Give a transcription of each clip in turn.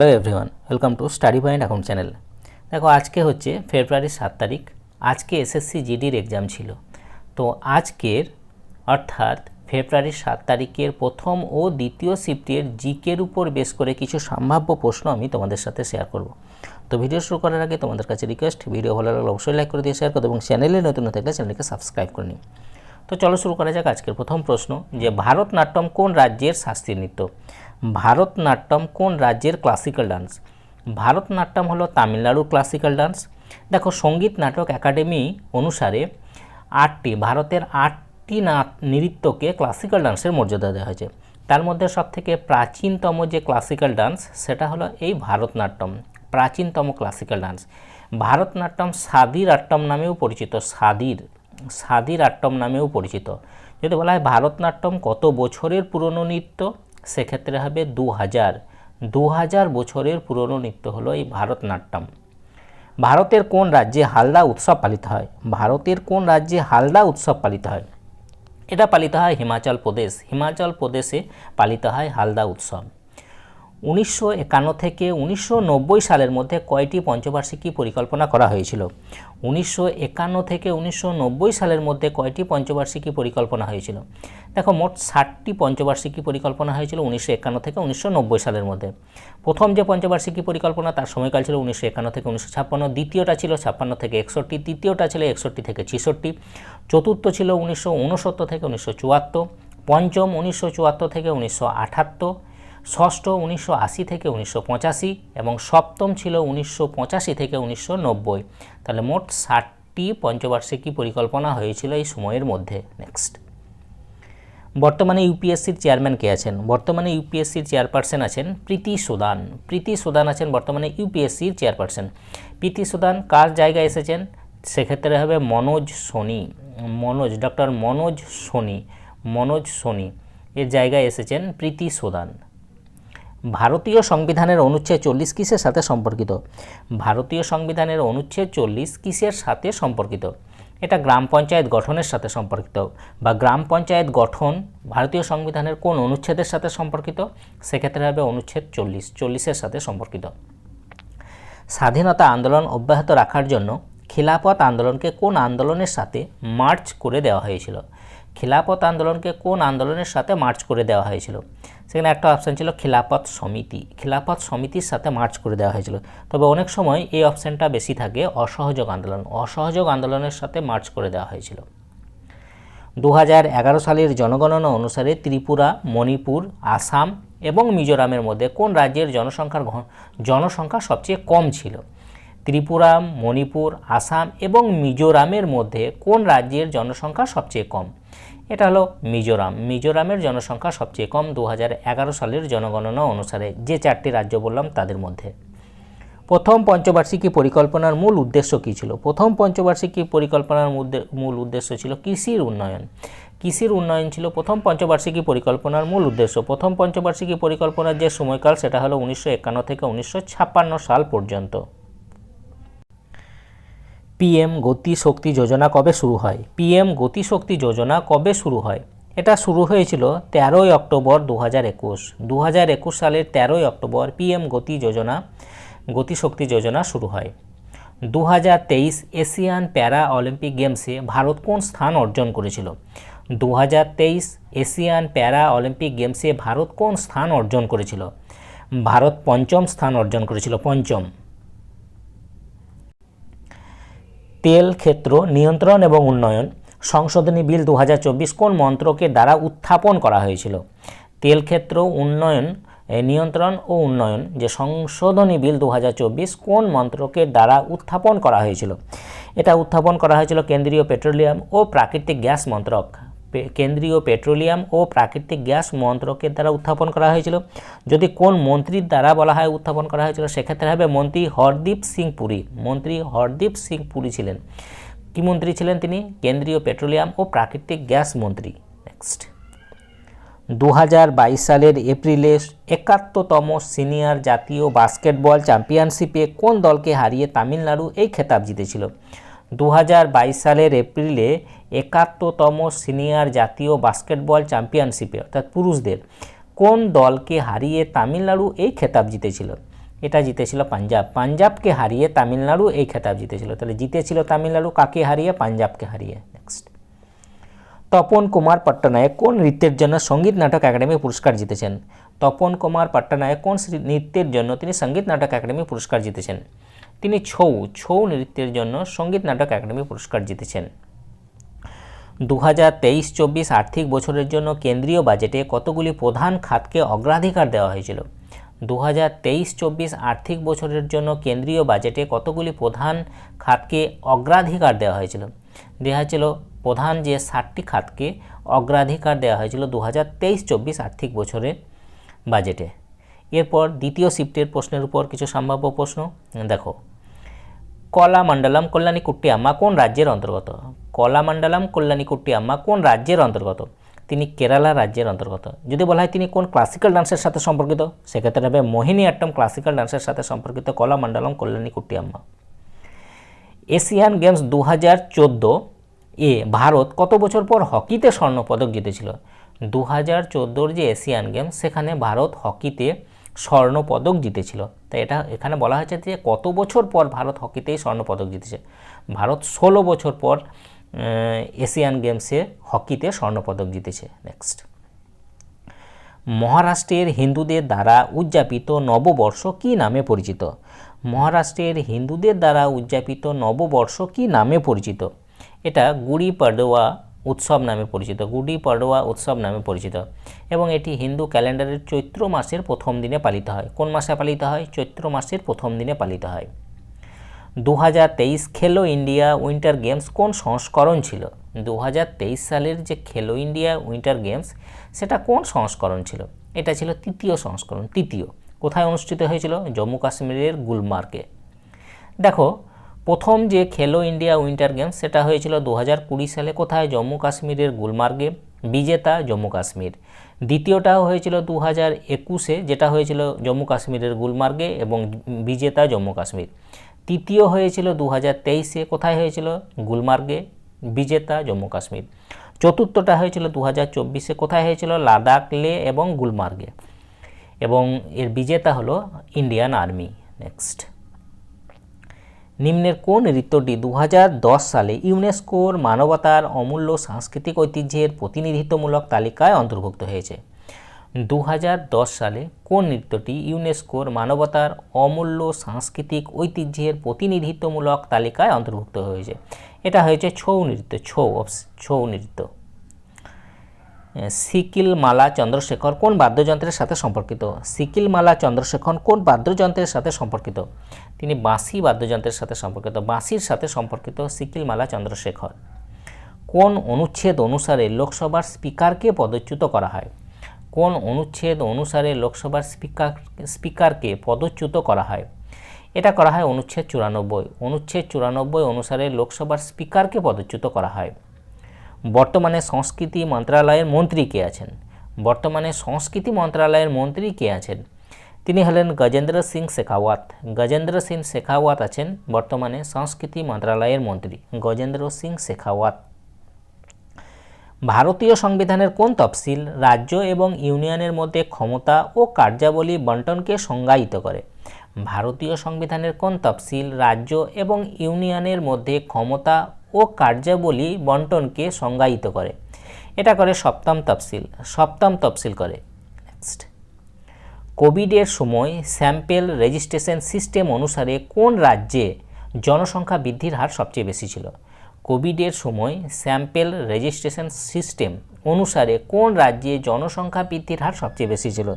Hello everyone welcome to study point account channel দেখো, আজকে হচ্ছে ফেব্রুয়ারির সাত তারিখ। আজকে এসএসসি জিডির এক্সাম ছিল। তো আজকের, অর্থাৎ ফেব্রুয়ারির সাত তারিখের প্রথম ও দ্বিতীয় শিফটের জিকের উপর বেশ করে কিছু সম্ভাব্য প্রশ্ন আমি তোমাদের সাথে শেয়ার করব। তো ভিডিও শুরু করার আগে তোমাদের কাছে রিকোয়েস্ট ভিডিও ভালো লাগলে অবশ্যই লাইক করে দিয়ে শেয়ার করো এবং চ্যানেলে নতুন থাকলে চ্যানেলকে সাবস্ক্রাইব করে নিই তো চলো শুরু করা যাক আজকের প্রথম প্রশ্ন, যে ভারতনাট্যম কোন রাজ্যের শাস্ত্রীয় নৃত্য? ভারতনাট্যম কোন রাজ্যের ক্লাসিক্যাল ডান্স ভারতনাট্যম হলো তামিলনাড়ুর ক্লাসিক্যাল ডান্স দেখো, সংগীত নাটক একাডেমি অনুসারে আটটি, ভারতের আটটি নৃত্যকে ক্লাসিক্যাল ডান্সের মর্যাদা দেওয়া হয়েছে। তার মধ্যে সবথেকে প্রাচীনতম যে ক্লাসিক্যাল ডান্স সেটা হলো এই ভারতনাট্যম, প্রাচীনতম ক্লাসিক্যাল ডান্স ভারতনাট্যম সাদির আট্টম নামেও পরিচিত, সাদির। সাদির আট্টম নামেও পরিচিত। যদি বলা হয় ভারতনাট্যম কত বছরের পুরনো নৃত্য? সেক্ষেত্রে হবে দু হাজার দু হাজার বছরের পুরনো নৃত্য হলো এই ভারতনাট্যম। ভারতের কোন রাজ্যে হালদা উৎসব পালিত হয়? ভারতের কোন রাজ্যে হালদা উৎসব পালিত হয়? এটা পালিত হয় হিমাচল প্রদেশ। হিমাচল প্রদেশে পালিত হয় হালদা উৎসব। উনিশশো একান্ন থেকে উনিশশো নব্বই সালের মধ্যে কয়টি পঞ্চবার্ষিকী পরিকল্পনা করা হয়েছিল? উনিশশো একান্ন থেকে উনিশশো নব্বই সালের মধ্যে কয়টি পঞ্চবার্ষিকী পরিকল্পনা হয়েছিল? দেখো, মোট ষাটটি পঞ্চবার্ষিকী পরিকল্পনা হয়েছিল উনিশশো একান্ন থেকে উনিশশো নব্বই সালের মধ্যে। প্রথম যে পঞ্চবার্ষিকী পরিকল্পনা, তার সময়কাল ছিল উনিশশো একান্ন থেকে উনিশশো ছাপ্পান্ন। দ্বিতীয়টা ছিল ছাপ্পান্ন থেকে একষট্টি। তৃতীয়টা ছিল একষট্টি থেকে ছেষট্টি। চতুর্থ ছিল উনিশশো উনসত্তর থেকে উনিশশো পঞ্চম উনিশশো চুয়াত্তর থেকে উনিশশো আটাত্তর। ষষ্ঠ উনিশশো আশি থেকে উনিশশো পঁচাশি এবং সপ্তম ছিল উনিশশো পঁচাশি থেকে উনিশশো নব্বই। তাহলে মোট ষাটটি পঞ্চবার্ষিকী পরিকল্পনা হয়েছিল এই সময়ের মধ্যে। নেক্সট বর্তমানে ইউপিএসসির চেয়ারম্যান কে আছেন? বর্তমানে ইউপিএসসির চেয়ারপারসন আছেন প্রীতি সুদান। প্রীতি সুদান আছেন বর্তমানে ইউপিএসসির চেয়ারপারসন। প্রীতি সুদান কার জায়গায় এসেছেন? সেক্ষেত্রে হবে মনোজ সোনি। মনোজ, ডক্টর মনোজ সোনি। মনোজ সোনি এর জায়গায় এসেছেন প্রীতি সুদান। ভারতীয় সংবিধানের অনুচ্ছেদ চল্লিশ কিসের সাথে সম্পর্কিত? ভারতীয় সংবিধানের অনুচ্ছেদ চল্লিশ কিসের সাথে সম্পর্কিত? এটা গ্রাম পঞ্চায়েত গঠনের সাথে সম্পর্কিত। বা গ্রাম পঞ্চায়েত গঠন ভারতীয় সংবিধানের কোন অনুচ্ছেদের সাথে সম্পর্কিত? সেক্ষেত্রে হবে অনুচ্ছেদ চল্লিশ, চল্লিশের সাথে সম্পর্কিত। স্বাধীনতা আন্দোলন অব্যাহত রাখার জন্য খিলাফত আন্দোলনকে কোন আন্দোলনের সাথে মার্চ করে দেওয়া হয়েছিল? খিলাফত আন্দোলনকে কোন আন্দোলনের সাথে মার্চ করে দেওয়া হয়েছিল? সেখানে একটা অপশান ছিল খিলাফত সমিতি। খিলাফত সমিতির সাথে মার্চ করে দেওয়া হয়েছিল। তবে অনেক সময় এই অপশানটা বেশি থাকে অসহযোগ আন্দোলন। অসহযোগ আন্দোলনের সাথে মার্চ করে দেওয়া হয়েছিল। দু হাজার এগারো সালের জনগণনা অনুসারে ত্রিপুরা, মণিপুর, আসাম এবং মিজোরামের মধ্যে কোন রাজ্যের জনসংখ্যার জনসংখ্যা সবচেয়ে কম ছিল? ত্রিপুরা, মণিপুর, আসাম এবং মিজোরামের মধ্যে কোন রাজ্যের জনসংখ্যা সবচেয়ে কম? এটা হলো মিজোরাম। মিজোরামের জনসংখ্যা সবচেয়ে কম দু হাজার এগারো সালের জনগণনা অনুসারে, যে চারটি রাজ্য বললাম তাদের মধ্যে। প্রথম পঞ্চবার্ষিকী পরিকল্পনার মূল উদ্দেশ্য কী ছিল? প্রথম পঞ্চবার্ষিকী পরিকল্পনার মূল উদ্দেশ্য ছিল কৃষির উন্নয়ন। কৃষির উন্নয়ন ছিল প্রথম পঞ্চবার্ষিকী পরিকল্পনার মূল উদ্দেশ্য। প্রথম পঞ্চবার্ষিকী পরিকল্পনার যে সময়কাল, সেটা হলো উনিশশো একান্ন থেকে উনিশশো ছাপ্পান্ন সাল পর্যন্ত। পিএম গতি শক্তি যোজনা কবে শুরু হয়? পিএম গতি শক্তি যোজনা কবে শুরু হয়? এটা শুরু হয়েছিল তেরোই অক্টোবর দু হাজার একুশ। দু হাজার একুশ সালের তেরোই অক্টোবর পিএম গতি যোজনা গতিশক্তি যোজনা শুরু হয়। দু হাজার তেইশ এশিয়ান প্যারা অলিম্পিক গেমসে ভারত কোন স্থান অর্জন করেছিল? দু হাজার তেইশ এশিয়ান প্যারা অলিম্পিক গেমসে ভারত কোন স্থান অর্জন করেছিল? ভারত পঞ্চম স্থান অর্জন করেছিল, পঞ্চম। তেল ক্ষেত্র, নিয়ন্ত্রণ এবং উন্নয়ন। সংশোধনী বিল দু হাজার চব্বিশ কোন মন্ত্রকের দ্বারা উত্থাপন করা হয়েছিল? তেল ক্ষেত্র, উন্নয়ন নিয়ন্ত্রণ ও উন্নয়ন যে সংশোধনী বিল দু হাজার চব্বিশ কোন মন্ত্রকের দ্বারা উত্থাপন করা হয়েছিল? এটা উত্থাপন করা হয়েছিল কেন্দ্রীয় পেট্রোলিয়াম ও প্রাকৃতিক গ্যাস মন্ত্রক। কেন্দ্রীয় পেট্রোলিয়াম ও প্রাকৃতিক গ্যাস মন্ত্রকের দ্বারা উত্থাপন করা হয়েছিল। যদি কোন মন্ত্রীর দ্বারা বলা হয় উত্থাপন করা হয়েছিল, সেক্ষেত্রে হবে মন্ত্রী হরদীপ সিং পুরী। মন্ত্রী হরদীপ সিং পুরী ছিলেন। কি মন্ত্রী ছিলেন তিনি? কেন্দ্রীয় পেট্রোলিয়াম ও প্রাকৃতিক গ্যাস মন্ত্রী। নেক্সট দু হাজার বাইশ সালের এপ্রিলে একাত্তরতম সিনিয়র জাতীয় বাস্কেটবল চ্যাম্পিয়নশিপে কোন দলকে হারিয়ে তামিলনাড়ু এই খেতাব জিতেছিল? দু হাজার বাইশ সালের এপ্রিলে একাত্তরতম সিনিয়র জাতীয় বাস্কেটবল চ্যাম্পিয়নশিপে, অর্থাৎ পুরুষদের, কোন দলকে হারিয়ে তামিলনাড়ু এই খেতাব জিতেছিল? এটা জিতেছিল পাঞ্জাব। পাঞ্জাবকে হারিয়ে তামিলনাড়ু এই খেতাব জিতেছিল। তাহলে জিতেছিল তামিলনাড়ু, কাকে হারিয়ে? পাঞ্জাবকে হারিয়ে। নেক্সট তপন কুমার পট্টনায়ক কোন নৃত্যের জন্য সংগীত নাটক একাডেমি পুরস্কার জিতেছেন? তপন কুমার পট্টনায়ক কোন নৃত্যের জন্য তিনি সংগীত নাটক একাডেমি পুরস্কার জিতেছেন? তিনি ছৌ ছৌ নৃত্যের জন্য সংগীত নাটক একাডেমি পুরস্কার জিতেছেন। দু হাজার তেইশ চব্বিশ আর্থিক বছরের জন্য কেন্দ্রীয় বাজেটে কতগুলি প্রধান খাতকে অগ্রাধিকার দেওয়া হয়েছিল? দু হাজার তেইশ চব্বিশ আর্থিক বছরের জন্য কেন্দ্রীয় বাজেটে কতগুলি প্রধান খাতকে অগ্রাধিকার দেওয়া হয়েছিল? দেওয়া হয়েছিল প্রধান যে ষাটটি খাতকে অগ্রাধিকার দেওয়া হয়েছিল দু হাজার তেইশ চব্বিশ আর্থিক বছরের বাজেটে। এরপর দ্বিতীয় শিফটের প্রশ্নের উপর কিছু সম্ভাব্য প্রশ্ন। দেখো কলামণ্ডলম কল্যাণীকুট্টি আম্মা কোন রাজ্যের অন্তর্গত? কলামণ্ডলম কল্যাণীকুট্টি আম্মা কোন রাজ্যের অন্তর্গত? তিনি কেরালা রাজ্যের অন্তর্গত। যদি বলা হয় তিনি কোন ক্লাসিক্যাল ডান্সের সাথে সম্পর্কিত? সেক্ষেত্রে হবে মোহিনী আট্টম ক্লাসিক্যাল ডান্সের সাথে সম্পর্কিত কলামণ্ডলম কল্যাণীকুট্টি আম্মা। এশিয়ান গেমস দু হাজার চোদ্দ এ ভারত কত বছর পর হকিতে স্বর্ণপদক জিতেছিল? দু হাজার চোদ্দোর যে এশিয়ান গেমস, সেখানে ভারত হকিতে স্বর্ণপদক জিতেছিল। তাই এটা এখানে বলা হয়েছে যে কত বছর পর ভারত হকিতেই স্বর্ণপদক জিতেছে? ভারত ষোলো বছর পর এশিয়ান গেমসে হকিতে স্বর্ণপদক জিতেছে। নেক্সট মহারাষ্ট্রের হিন্দুদের দ্বারা উদযাপিত নববর্ষ কী নামে পরিচিত? মহারাষ্ট্রের হিন্দুদের দ্বারা উদযাপিত নববর্ষ কী নামে পরিচিত? এটা গুড়ি পাডোয়া উৎসব নামে পরিচিত, গুড়ি পাডোয়া উৎসব নামে পরিচিত। এবং এটি হিন্দু ক্যালেন্ডারের চৈত্র মাসের প্রথম দিনে পালিত হয়। কোন মাসে পালিত হয়? চৈত্র মাসের প্রথম দিনে পালিত হয়। দু হাজার তেইশ খেলো ইন্ডিয়া উইন্টার গেমস কোন সংস্করণ ছিল? দু হাজার তেইশ সালের যে খেলো ইন্ডিয়া উইন্টার গেমস, সেটা কোন সংস্করণ ছিল? এটা ছিল তৃতীয় সংস্করণ, তৃতীয়। কোথায় অনুষ্ঠিত হয়েছিল? জম্মু কাশ্মীরের গুলমার্গে। দেখো প্রথম যে খেলো ইন্ডিয়া উইন্টার গেমস সেটা হয়েছিল দু হাজার কুড়ি সালে। কোথায়? জম্মু কাশ্মীরের গুলমার্গে। বিজেতা জম্মু কাশ্মীর। দ্বিতীয়টাও হয়েছিল দু হাজার একুশে, যেটা হয়েছিল জম্মু কাশ্মীরের গুলমার্গে এবং বিজেতা জম্মু কাশ্মীর। তৃতীয় হয়েছিল দু হাজার তেইশে, কোথায় হয়েছিল? গুলমার্গে। বিজেতা জম্মু কাশ্মীর। চতুর্থটা হয়েছিল দু হাজার চব্বিশে, কোথায় হয়েছিল? লাদাখ লে এবং গুলমার্গে। এবং এর বিজেতা হলো ইন্ডিয়ান আর্মি। নেক্সট। নিম্নের কোন নৃত্যটি দু হাজার দশ সালে ইউনেস্কোর মানবতার অমূল্য সাংস্কৃতিক ঐতিহ্যের প্রতিনিধিত্বমূলক তালিকায় অন্তর্ভুক্ত হয়েছে? দু হাজার দশ সালে কোন নৃত্যটি ইউনেস্কোর মানবতার অমূল্য সাংস্কৃতিক ঐতিহ্যের প্রতিনিধিত্বমূলক তালিকায় অন্তর্ভুক্ত হয়েছে? এটা হয়েছে ছৌ নৃত্য, ছৌ ছৌ নৃত্য। সিকিল মালা চন্দ্রশেখর কোন বাদ্যযন্ত্রের সাথে সম্পর্কিত? সিকিল মালা চন্দ্রশেখর কোন বাদ্যযন্ত্রের সাথে সম্পর্কিত? তিনি বাঁশি বাদ্যযন্ত্রের সাথে সম্পর্কিত, বাঁশির সাথে সম্পর্কিত সিকিলমালা চন্দ্রশেখর। কোন অনুচ্ছেদ অনুসারে লোকসভার স্পিকারকে পদচ্যুত করা হয়? কোন অনুচ্ছেদ অনুসারে লোকসভার স্পিকার, স্পিকারকে পদচ্যুত করা হয়? এটা করা হয় অনুচ্ছেদ চুরানব্বই। অনুচ্ছেদ চুরানব্বই অনুসারে লোকসভার স্পিকারকে পদচ্যুত করা হয়। বর্তমানে সংস্কৃতি মন্ত্রণালয়ের মন্ত্রী কে আছেন? বর্তমানে সংস্কৃতি মন্ত্রণালয়ের মন্ত্রী কে আছেন? তিনি হলেন গজেন্দ্র সিং শেখাওয়াত। গজেন্দ্র সিং শেখাওয়াত আছেন বর্তমানে সংস্কৃতি মন্ত্রণালয়ের মন্ত্রী গজেন্দ্র সিং শেখাওয়াত। ভারতীয় সংবিধানের কোন তফসিল রাজ্য এবং ইউনিয়নের মধ্যে ক্ষমতা ও কার্যাবলী বন্টনকে সংজ্ঞায়িত করে? ভারতীয় সংবিধানের কোন তফসিল রাজ্য এবং ইউনিয়নের মধ্যে ক্ষমতা ও কার্যাবলী বন্টনকে সংজ্ঞায়িত করে? এটা করে সপ্তম তফসিল। সপ্তম তফসিল করে। নেক্সট। কোভিডের সময় স্যাম্পেল রেজিস্ট্রেশন সিস্টেম অনুসারে কোন রাজ্যে জনসংখ্যা বৃদ্ধির হার সবচেয়ে বেশি ছিল? কোভিডের সময় স্যাম্পেল রেজিস্ট্রেশন সিস্টেম অনুসারে কোন রাজ্যে জনসংখ্যা বৃদ্ধির হার সবচেয়ে বেশি ছিল?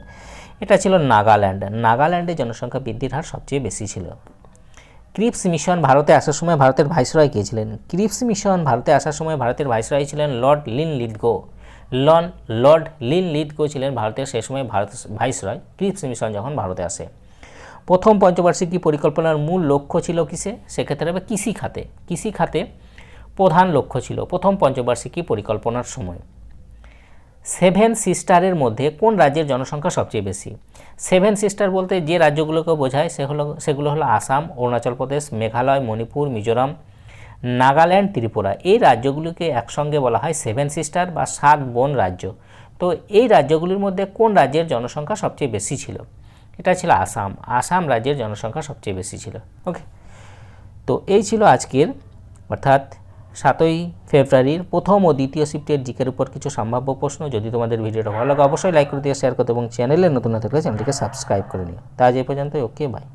এটা ছিল নাগাল্যান্ড। নাগাল্যান্ডে জনসংখ্যা বৃদ্ধির হার সবচেয়ে বেশি ছিল। ক্রিপস মিশন ভারতে আসার সময় ভারতের ভাইসরয় কে ছিলেন? ক্রিপস মিশন ভারতে আসার সময় ভারতের ভাইসরয় ছিলেন লর্ড লিন লিডগো লন, লর্ড লিন লিড করেছিলেন ভারতের সেই সময় ভারত ভাইসরয় ক্রিপস মিশন যখন ভারতে আসে। প্রথম পঞ্চবার্ষিকী পরিকল্পনার মূল লক্ষ্য ছিল কিসে? সেক্ষেত্রে হবে কৃষি খাতে। কৃষি খাতে প্রধান লক্ষ্য ছিল প্রথম পঞ্চবার্ষিকী পরিকল্পনার সময়। সেভেন সিস্টারের মধ্যে কোন রাজ্যের জনসংখ্যা সবচেয়ে বেশি? সেভেন সিস্টার বলতে যে রাজ্যগুলোকে বোঝায় সে হলো, সেগুলো হলো আসাম, অরুণাচল প্রদেশ, মেঘালয়, মণিপুর, মিজোরাম নাগাল্যান্ড, ত্রিপুরা। এই রাজ্যগুলিকে একসঙ্গে বলা হয় সেভেন সিস্টার বা সাত বোন রাজ্য। তো এই রাজ্যগুলির মধ্যে কোন রাজ্যের জনসংখ্যা সবচেয়ে বেশি ছিল? এটা ছিল আসাম। আসাম রাজ্যের জনসংখ্যা সবচেয়ে বেশি ছিল। ওকে তো এই ছিল আজকের, অর্থাৎ সাতই ফেব্রুয়ারির প্রথম ও দ্বিতীয় শিফটের জিকের উপর কিছু সম্ভাব্য প্রশ্ন। যদি তোমাদের ভিডিওটা ভালো লাগে, অবশ্যই লাইক করে দিয়ে শেয়ার করতে এবং চ্যানেলে নতুন না থাকলে চ্যানেলটিকে সাবস্ক্রাইব করে নিও। তা আজ এই পর্যন্ত ওকে বাই